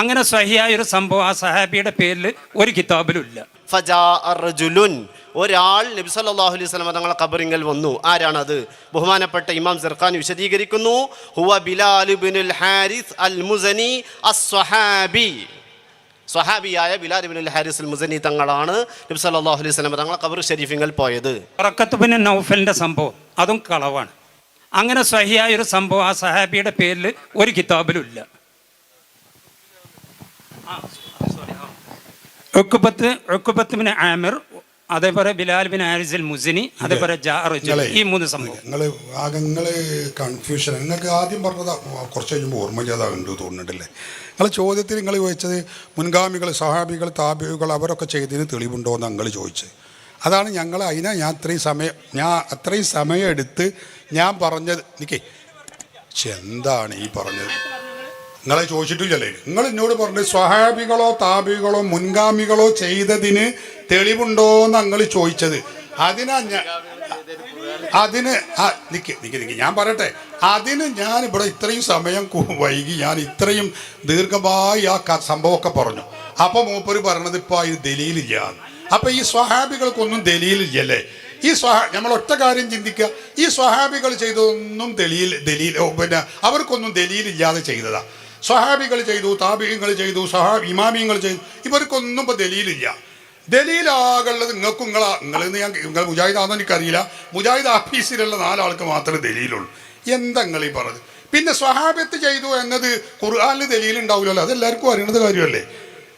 അങ്ങനെ സഹിയായ ഒരു സംഭവം ആ സഹാബിയുടെ പേരിൽ ഒരു കിതാബിലും ഇല്ല ഒരാൾ നബി സല്ലാഹു അലൈഹി വസല്ലം തങ്ങളെ ഖബറിങ്ങൽ വന്നു. ആരാണത്? ബഹുമാനപ്പെട്ട ഇമാം സിർഖാൻ വിശദീകരിക്കുന്നു. ഹുവ ബിലാൽ ഇബ്നുൽ ഹാരിസ് അൽ മുസനി അസ്വഹാബി. സ്വഹാബിയായ ബിലാൽ ഇബ്നുൽ ഹാരിസ് അൽ മുസനി തങ്ങളാണ് നബി സല്ലല്ലാഹു അലൈഹി വസല്ലം തങ്ങളെ ഖബർ ഷരീഫിങ്കൽ പോയത്. ഉറക്കത്ത് പിന്നെ നൗഫലിന്റെ സംഭവം. അതും കളവാണ്. അങ്ങനെ സഹിയായ ഒരു സംഭവം ആ സഹാബിയുടെ പേരിൽ ഒരു കിതാബിലും ഇല്ല ബിൻ ആമിർ അതേപോലെ ബിലാൽ ബിൻ ആരിസിൽ മുസിനി അതേപോലെ ഈ മൂന്ന് സംഭവം. നിങ്ങൾ കൺഫ്യൂഷൻ നിങ്ങൾക്ക് ആദ്യം പറഞ്ഞത് കുറച്ച് കഴിയുമ്പോൾ ഓർമ്മയില്ലാതാകുന്നുണ്ട് തോന്നുന്നുണ്ടല്ലേ? നിങ്ങൾ ചോദ്യത്തിൽ നിങ്ങൾ ചോദിച്ചത് മുൻഗാമികൾ സഹാബികൾ താബികൾ അവരൊക്കെ ചെയ്തതിന് തെളിവുണ്ടോ എന്ന് നിങ്ങൾ ചോദിച്ചത്. അതാണ് ഞങ്ങൾ അതിനാ ഞാൻ അത്രയും സമയം ഞാൻ അത്രയും സമയം എടുത്ത് ഞാൻ പറഞ്ഞത്. എനിക്ക് എന്താണ് ഈ പറഞ്ഞത്? നിങ്ങളെ ചോദിച്ചിട്ടില്ലല്ലേ? നിങ്ങൾ എന്നോട് പറഞ്ഞു സ്വഹാബികളോ താബികളോ മുൻഗാമികളോ ചെയ്തതിന് തെളിവുണ്ടോ എന്ന് നിങ്ങൾ ചോദിച്ചത്. അതിനാ ഞാൻ അതിന് നിക്ക് നിക്ക് നിക്ക്. ഞാൻ പറയട്ടെ. അതിന് ഞാൻ ഇവിടെ ഇത്രയും സമയം വൈകി ഞാൻ ഇത്രയും ദീർഘമായി ആ സംഭവമൊക്കെ പറഞ്ഞു. അപ്പൊ മൂപ്പര് പറഞ്ഞത് ഇപ്പൊ അതിന് ദലീലില്ല. അപ്പൊ ഈ സ്വഹാബികൾക്കൊന്നും ദലീലില്ലല്ലേ? ഈ സ്വഹ നമ്മൾ ഒറ്റ കാര്യം ചിന്തിക്കുക. ഈ സ്വഹാബികൾ ചെയ്തതൊന്നും ദലീൽ ദലീൽ പിന്നെ അവർക്കൊന്നും ദലീലില്ലാതെ ചെയ്തതാ. സ്വഹാബികൾ ചെയ്തു താപികങ്ങൾ ചെയ്തു സഹാ ഇമാമിയങ്ങൾ ചെയ്തു. ഇവർക്കൊന്നും ഇപ്പൊ ദലീലില്ല. ദലീലാകുള്ളത് നിങ്ങൾക്കും നിങ്ങളാ നിങ്ങളെന്ന് ഞാൻ നിങ്ങൾ മുജാഹിദാണെന്ന് എനിക്കറിയില്ല. മുജാഹിദ് ആഫീസിലുള്ള നാലാൾക്ക് മാത്രമേ ദലീലുള്ളൂ. എന്താ നിങ്ങൾ ഈ പറഞ്ഞത്? പിന്നെ സ്വഹാബത്ത് ചെയ്തു എന്നത് ഖുർആാനിൽ ദലീലുണ്ടാവില്ലല്ലോ അതെല്ലാവർക്കും അറിയണത് കാര്യമല്ലേ?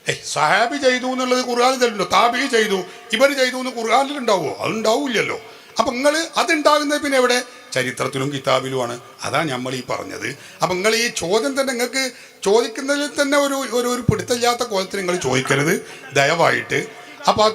ഏയ് സഹാബി ചെയ്തു എന്നുള്ളത് ഖുർആാനിൽ തെളിവുണ്ടോ താബി ചെയ്തു ഇവർ ചെയ്തു എന്ന് ഖുർആാനിൽ ഉണ്ടാവുമോ അതുണ്ടാവില്ലല്ലോ. അപ്പൊ നിങ്ങൾ അതുണ്ടാകുന്നത് പിന്നെ എവിടെ? ചരിത്രത്തിലും കിതാബിലുമാണ്. അതാ നമ്മൾ ഈ പറഞ്ഞത്. അപ്പൊ നിങ്ങൾ ഈ ചോദ്യം തന്നെ നിങ്ങൾക്ക് ചോദിക്കുന്നതിൽ തന്നെ ഒരു ഒരു ഒരു പിടുത്തമില്ലാത്ത കോലത്തിൽ നിങ്ങൾ ചോദിക്കരുത്. ദയവായിട്ട്. അപ്പൊ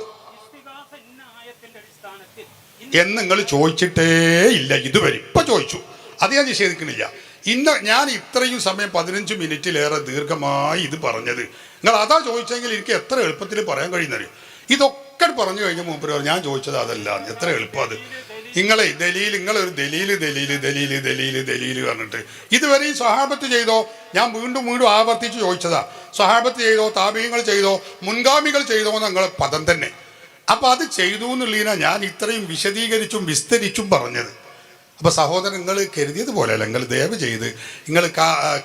എന്ന് നിങ്ങൾ ചോദിച്ചിട്ടേ ഇല്ല. ഇതുവരെ ഇപ്പൊ ചോദിച്ചു. അത് ഞാൻ നിഷേധിക്കണില്ല. ഇന്ന് ഞാൻ ഇത്രയും സമയം പതിനഞ്ച് മിനിറ്റിലേറെ ദീർഘമായി ഇത് പറഞ്ഞത്. നിങ്ങൾ അതാ ചോദിച്ചെങ്കിൽ എനിക്ക് എത്ര എളുപ്പത്തിൽ പറയാൻ കഴിയുന്നറിയോ? ഇതൊക്കെ പറഞ്ഞു കഴിഞ്ഞ മുമ്പ് ഞാൻ ചോദിച്ചത് അതല്ല. എത്ര എളുപ്പം അത്. നിങ്ങളെ ദലീൽ നിങ്ങളൊരു ദലീൽ ദലീൽ ദലീൽ ദലീൽ ദലീൽ പറഞ്ഞിട്ട്. ഇതുവരെ ഈ സ്വഹാബത്ത് ചെയ്തോ? ഞാൻ വീണ്ടും വീണ്ടും ആവർത്തിച്ച് ചോദിച്ചതാ. സ്വഹാബത്ത് ചെയ്തോ താപീയങ്ങൾ ചെയ്തോ മുൻഗാമികൾ ചെയ്തോ നിങ്ങളെ പദം തന്നെ. അപ്പൊ അത് ചെയ്തു എന്നുള്ളതിനാ ഞാൻ ഇത്രയും വിശദീകരിച്ചും വിസ്തരിച്ചും പറഞ്ഞത്. അപ്പൊ സഹോദരൻ നിങ്ങൾ കരുതിയതുപോലെ അല്ല. നിങ്ങൾ ദയവ് ചെയ്ത് നിങ്ങൾ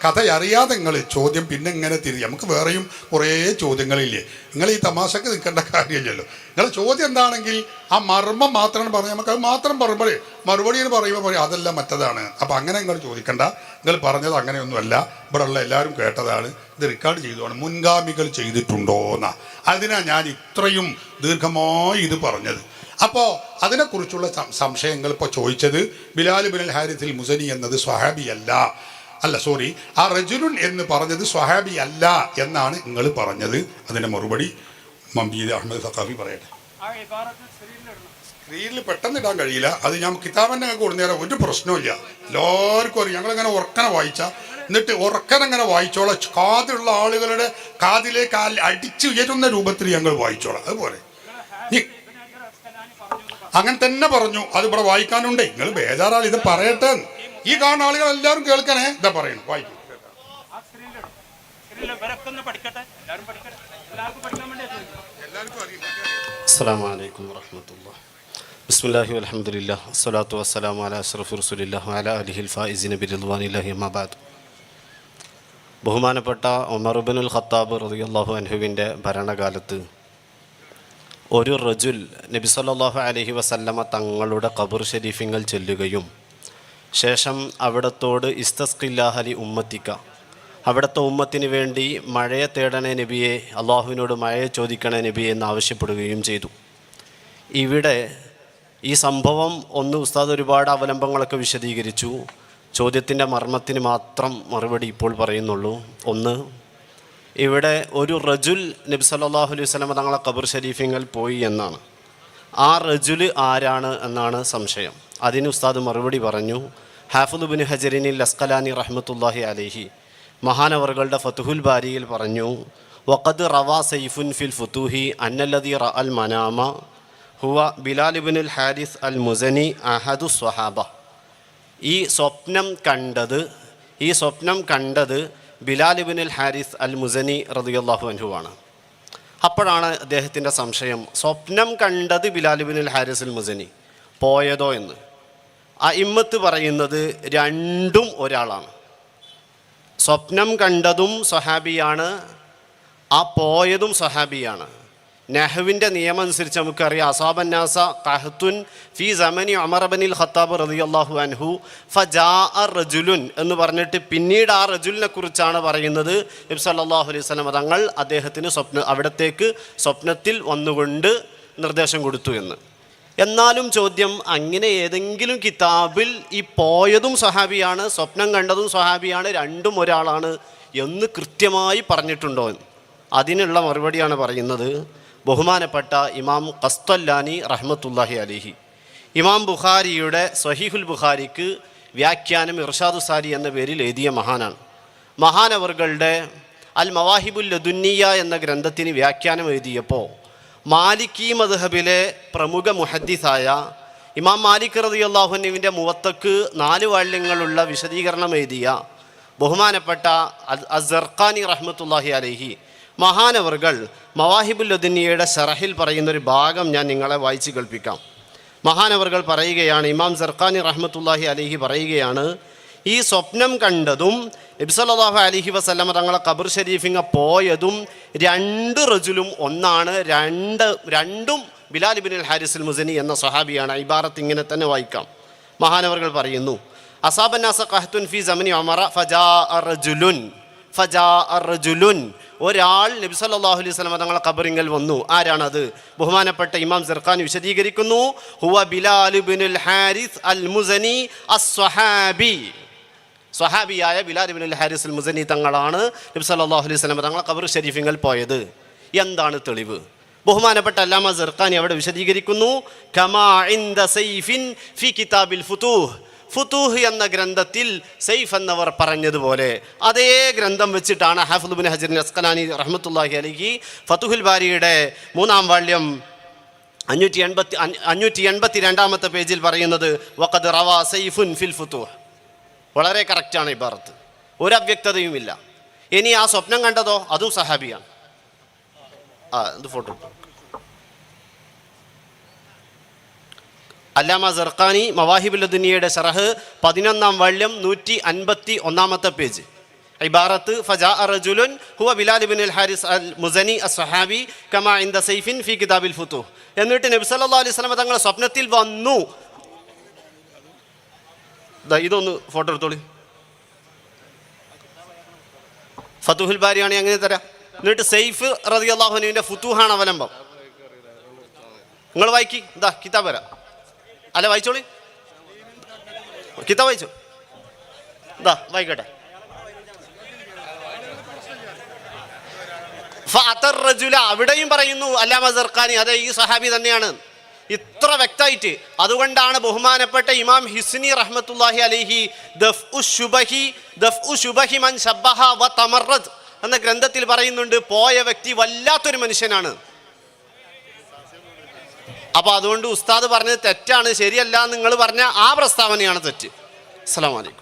കഥ അറിയാതെ നിങ്ങൾ ചോദ്യം പിന്നെ ഇങ്ങനെ തിരികെ നമുക്ക് വേറെയും കുറേ ചോദ്യങ്ങളില്ലേ. നിങ്ങൾ ഈ തമാശക്ക് നിൽക്കേണ്ട കാര്യമില്ലല്ലോ. നിങ്ങൾ ചോദ്യം എന്താണെങ്കിൽ ആ മർമ്മം മാത്രമാണ് പറഞ്ഞാൽ നമുക്ക് അത് മാത്രം മറുപടി മറുപടി എന്ന് പറയുമ്പോൾ പറയും അതെല്ലാം മറ്റതാണ്. അപ്പം അങ്ങനെ നിങ്ങൾ ചോദിക്കണ്ട. നിങ്ങൾ പറഞ്ഞത് അങ്ങനെയൊന്നുമല്ല. ഇവിടെ ഉള്ള എല്ലാവരും കേട്ടതാണ്. ഇത് റെക്കോർഡ് ചെയ്തതാണ്. മുൻഗാമികൾ ചെയ്തിട്ടുണ്ടോ എന്നാ അതിനാ ഞാൻ ഇത്രയും ദീർഘമായി ഇത് പറഞ്ഞത്. അപ്പോൾ അതിനെക്കുറിച്ചുള്ള സംശയങ്ങൾ ഇപ്പോൾ ചോദിച്ചത് ബിലാൽ ബിൻ ഹാരിഥിൽ മുസനി എന്നത് സ്വഹാബി അല്ല. അല്ല സോറി ആ റജുലുൻ എന്ന് പറഞ്ഞത് സ്വഹാബി അല്ല എന്നാണ് നിങ്ങൾ പറഞ്ഞത്. അതിന്റെ മറുപടി മംബീദ് അഹമ്മദ് സഖാഫി പറയട്ടെ. സ്ക്രീനിൽ പെട്ടെന്ന് ഇടാൻ കഴിയില്ല. അത് ഞാൻ കിതാബന്നെ കൊടുന്നേരം ഒരു പ്രശ്നമില്ല എല്ലാവർക്കും അറിയാം. ഞങ്ങളിങ്ങനെ ഉറക്കനെ വായിച്ച. എന്നിട്ട് ഉറക്കനങ്ങനെ വായിച്ചോളെ. കാതുള്ള ആളുകളുടെ കാതിലേക്ക് അടിച്ചു ഉയരുന്ന രൂപത്തിൽ ഞങ്ങൾ വായിച്ചോളാം. അതുപോലെ. നീ- അങ്ങനെ തന്നെ പറഞ്ഞു. അത് ഇവിടെ വായിക്കാനുണ്ട്. നിങ്ങൾ ബേജാറാൾ ഇത് പറയട്ടെ ഈ കാണുന്ന ആളുകൾ എല്ലാവരും കേൾക്കണേ. ഇതാ പറയണം. വായിക്കും. അസ്സാം വലൈക്കും ഉൽ ബിസ്മില്ലാഹി ബഹുമാനപ്പെട്ട ഖത്താബ് റളിയല്ലാഹു അൻഹുവിന്റെ ഭരണകാലത്ത് ഒരു റജുൽ നബി സല്ലല്ലാഹു അലൈഹി വസല്ലമ തങ്ങളുടെ ഖബർ ഷെരീഫിങ്ങൾ ചെല്ലുകയും ശേഷം അവിടത്തോട് ഇസ്തസ്കില്ലാഹലി ഉമ്മത്തിക്ക. അവിടുത്തെ ഉമ്മത്തിന് വേണ്ടി മഴയെ തേടണേ നബിയെ അള്ളാഹുവിനോട് മഴയെ ചോദിക്കണേ നബിയെ എന്ന് ആവശ്യപ്പെടുകയും ചെയ്തു. ഇവിടെ ഈ സംഭവം ഒന്ന് ഉസ്താദ് ഒരുപാട് അവലംബങ്ങളൊക്കെ വിശദീകരിച്ചു. ചോദ്യത്തിന്റെ മർമ്മത്തിന് മാത്രം മറുപടി ഇപ്പോൾ പറയുന്നുള്ളൂ. ഒന്ന് ഇവിടെ ഒരു റജുൽ നബി സല്ലാഹു അലൈഹി വസല്ലമ തങ്ങളെ ഖബർ ഷരീഫിങ്ങൾ പോയി എന്നാണ്. ആ റജുൽ ആരാണ് എന്നാണ് സംശയം. അതിന് ഉസ്താദ് മറുപടി പറഞ്ഞു ഹാഫുദ് ബിൻ ഹജറിനിൽ അസ്കലാനി റഹ്മത്തുല്ലാഹി അലൈഹി മഹാനവറുകളുടെ ഫതുഹുൽ ബാരിയിൽ പറഞ്ഞു വഖദ് റവാ സൈഫുൻ ഫിൽ ഫുത്തൂഹി അന്നല്ലതി റ അൽ മനാമ ഹുവ ബിലാലിബിനുൽ ഹാരിസ് അൽ മുസനി അഹദു സ്വഹാബ. ഈ സ്വപ്നം കണ്ടത് ഈ സ്വപ്നം കണ്ടത് ബിലാലിബിനുൽ ഹാരിസ് അൽ മുസനി റതിയല്ലാഹു ആണ് അപ്പോഴാണ് അദ്ദേഹത്തിന്റെ സംശയം സ്വപ്നം കണ്ടത് ബിലാലിബിനുൽ ഹാരിസ് അൽ മുസനി പോയതോ എന്ന്. ആ ഇമ്മത്ത് പറയുന്നത് രണ്ടും ഒരാളാണ്. സ്വപ്നം കണ്ടതും സ്വഹാബിയാണ് ആ പോയതും സ്വഹാബിയാണ്. നെഹ്വിന്റെ നിയമം അനുസരിച്ച് നമുക്കറിയാം അസാബന്നാസ കഹത്തുൻ ഫി സമനി അമറബനിൽ ഖത്താബ് അള്ളാഹു അൻഹു ഫജാ റജുലുൻ എന്ന് പറഞ്ഞിട്ട് പിന്നീട് ആ റജുലിനെ കുറിച്ചാണ് പറയുന്നത്. നബി സല്ലല്ലാഹു അലൈഹി സ്വലം തങ്ങൾ അദ്ദേഹത്തിന് സ്വപ്ന അവിടത്തേക്ക് സ്വപ്നത്തിൽ വന്നുകൊണ്ട് നിർദ്ദേശം കൊടുത്തു എന്ന്. എന്നാലും ചോദ്യം അങ്ങനെ ഏതെങ്കിലും കിതാബിൽ ഈ പോയതും സ്വഹാബിയാണ് സ്വപ്നം കണ്ടതും സ്വഹാബിയാണ് രണ്ടും ഒരാളാണ് എന്ന് കൃത്യമായി പറഞ്ഞിട്ടുണ്ടോ അതിനുള്ള മറുപടിയാണ് പറയുന്നത്. ബഹുമാനപ്പെട്ട ഇമാം കസ്തല്ലാനി റഹ്മത്തുല്ലാഹി അലിഹി. ഇമാം ബുഖാരിയുടെ സഹീഹുൽ ബുഖാരിക്ക് വ്യാഖ്യാനം ഇർഷാദു സാരി എന്ന പേരിൽ എഴുതിയ മഹാനാണ്. മഹാനവറുകളുടെ അൽ മവാഹിബുൽ ലദുന്നിയ എന്ന ഗ്രന്ഥത്തിന് വ്യാഖ്യാനം എഴുതിയപ്പോൾ മാലിക്കി മദ്ഹബിലെ പ്രമുഖ മുഹദ്ദിസായ ഇമാം മാലിക് റതി അള്ളാഹുനുവിന്റെ മുവത്തക്ക് നാല് വാള്യങ്ങളുള്ള വിശദീകരണം എഴുതിയ ബഹുമാനപ്പെട്ട അസർഖാനി റഹ്മത്തുല്ലാഹി അലഹി മഹാനവറുകൾ മവാഹിബുല്ലുദ്ദീനിയയുടെ ഷറഹിൽ പറയുന്ന ഒരു ഭാഗം ഞാൻ നിങ്ങളെ വായിച്ചു കേൾപ്പിക്കാം. മഹാനവർകൾ പറയുകയാണ് ഇമാം സർഖാനി റഹ്മത്തുല്ലാഹി അലിഹി പറയുകയാണ് ഈ സ്വപ്നം കണ്ടതും നബ്സല്ലാഹു അലിഹി വസ്ലമ തങ്ങളെ കബർ ഷരീഫിങ്ങ പോയതും രണ്ട് റജുലും ഒന്നാണ് രണ്ട് രണ്ടും ബിലാൽ ബിൻ ഹാരിസുൽ മുസനി എന്ന സ്വഹാബിയാണ്. ഇബാറത്ത് ഇങ്ങനെ തന്നെ വായിക്കാം. മഹാനവർകൾ പറയുന്നു അസാബന്നാസ ഖഹത്തുൻ ഫി സമനി അമറ ഫജാ റജുലുൻ. ഫജാ അർജുലുൻ. ഒരാൾ നബി സല്ലാഹു അലൈഹി വസല്ലം തങ്ങളെ കബറിങ്ങൽ വന്നു. ആരാണത്? ബഹുമാനപ്പെട്ട ഇമാം സിർഖാൻ വിശദീകരിക്കുന്നു. ഹുവ ബിലാൽ ഇബ്നുൽ ഹാരിസ് അൽ മുസനി അസ്വഹാബി. സ്വഹാബിയായ ബിലാൽ ഇബ്നുൽ ഹാരിസ് അൽ മുസനി തങ്ങളാണ് നബി സല്ലാഹു അലൈഹി വസല്ലം തങ്ങളെ കബർ ഷരീഫിങ്കൽ പോയത്. എന്താണ് തെളിവ്? ബഹുമാനപ്പെട്ട അല്ലാമ സർഖാനി അവിടെ വിശദീകരിക്കുന്നു. കമാ ഇൻ ദ സൈഫിൻ ഫി കിതാബിൽ ഫുതൂഹ്. ഫുതൂഹ് എന്ന ഗ്രന്ഥത്തിൽ സെയ്ഫ് എന്നവർ പറഞ്ഞതുപോലെ അതേ ഗ്രന്ഥം വെച്ചിട്ടാണ് ഹാഫുദ്ബിൻ ഹജറിൻ അസ്കലാനി റഹ്മത്തുല്ലാഹി അലിഖി ഫതുഹുൽ ബാരിയുടെ മൂന്നാം വാള്യം അഞ്ഞൂറ്റി എൺപത്തി അഞ്ഞൂറ്റി എൺപത്തി രണ്ടാമത്തെ പേജിൽ പറയുന്നത് വഖദ് റവ സെയ്ഫുൻ ഫിൽ ഫുത്തൂഹ് വളരെ കറക്റ്റാണ് ഭാരത്ത് ഒരു അവ്യക്തതയുമില്ല. ഇനി ആ സ്വപ്നം കണ്ടതോ? അതും സഹാബിയാണ്. ആ ഇത് ഫോട്ടോ അല്ലാമ സർഖാനി മവാഹിബുല്ലുദ്ദീനിയയുടെ ഷറഹ് പതിനൊന്നാം വള്യം നൂറ്റി അൻപത്തി ഒന്നാമത്തെ പേജ്. ഇബാറത്ത് ഫജാ റജുലുൻ ഹുവ ബിലാൽ ബിൻ അൽ ഹാരിസ് അൽ മുസനി അസ് സഹാബി കമാ ദ സൈഫിൻ ഫി കിതാബിൽ ഫുത്തു എന്നിട്ട് നബി സല്ലല്ലാഹു അലൈഹി വസല്ലം തങ്ങളുടെ സ്വപ്നത്തിൽ വന്നു. ഇതൊന്ന് ഫോട്ടോ എടുത്തോളി. ഫതുഹുൽ ബാരിയാണ് അങ്ങനെ തരാം. എന്നിട്ട് സൈഫ് റതി അള്ളാഹുനുവിന്റെ ഫുത്തുഹാണ് അവലംബം. നിങ്ങൾ വായിക്കി. ദാ കിതാബ് വരാം. അല്ല വായിച്ചോളി. കിത്താ വായിച്ചു. ഇതാ വായിക്കട്ടെ. റജുല അവിടെയും പറയുന്നു അല്ലാമ സർക്കാനി അതെ ഈ സഹാബി തന്നെയാണ്. ഇത്ര വ്യക്തമായിട്ട്. അതുകൊണ്ടാണ് ബഹുമാനപ്പെട്ട ഇമാം ഹിസ്നി റഹ്മത്തുല്ലാഹി അലിഹി ദഫ് ഉ മൻ ഷബ്ബഹ വ തമറദ് എന്ന ഗ്രന്ഥത്തിൽ പറയുന്നുണ്ട് പോയ വ്യക്തി വല്ലാത്തൊരു മനുഷ്യനാണ്. അപ്പൊ അതുകൊണ്ട് ഉസ്താദ് പറഞ്ഞത് തെറ്റാണ് ശരിയല്ല നിങ്ങൾ പറഞ്ഞ ആ പ്രസ്താവനയാണ് തെറ്റ്. അസ്സലാമു അലൈക്കും.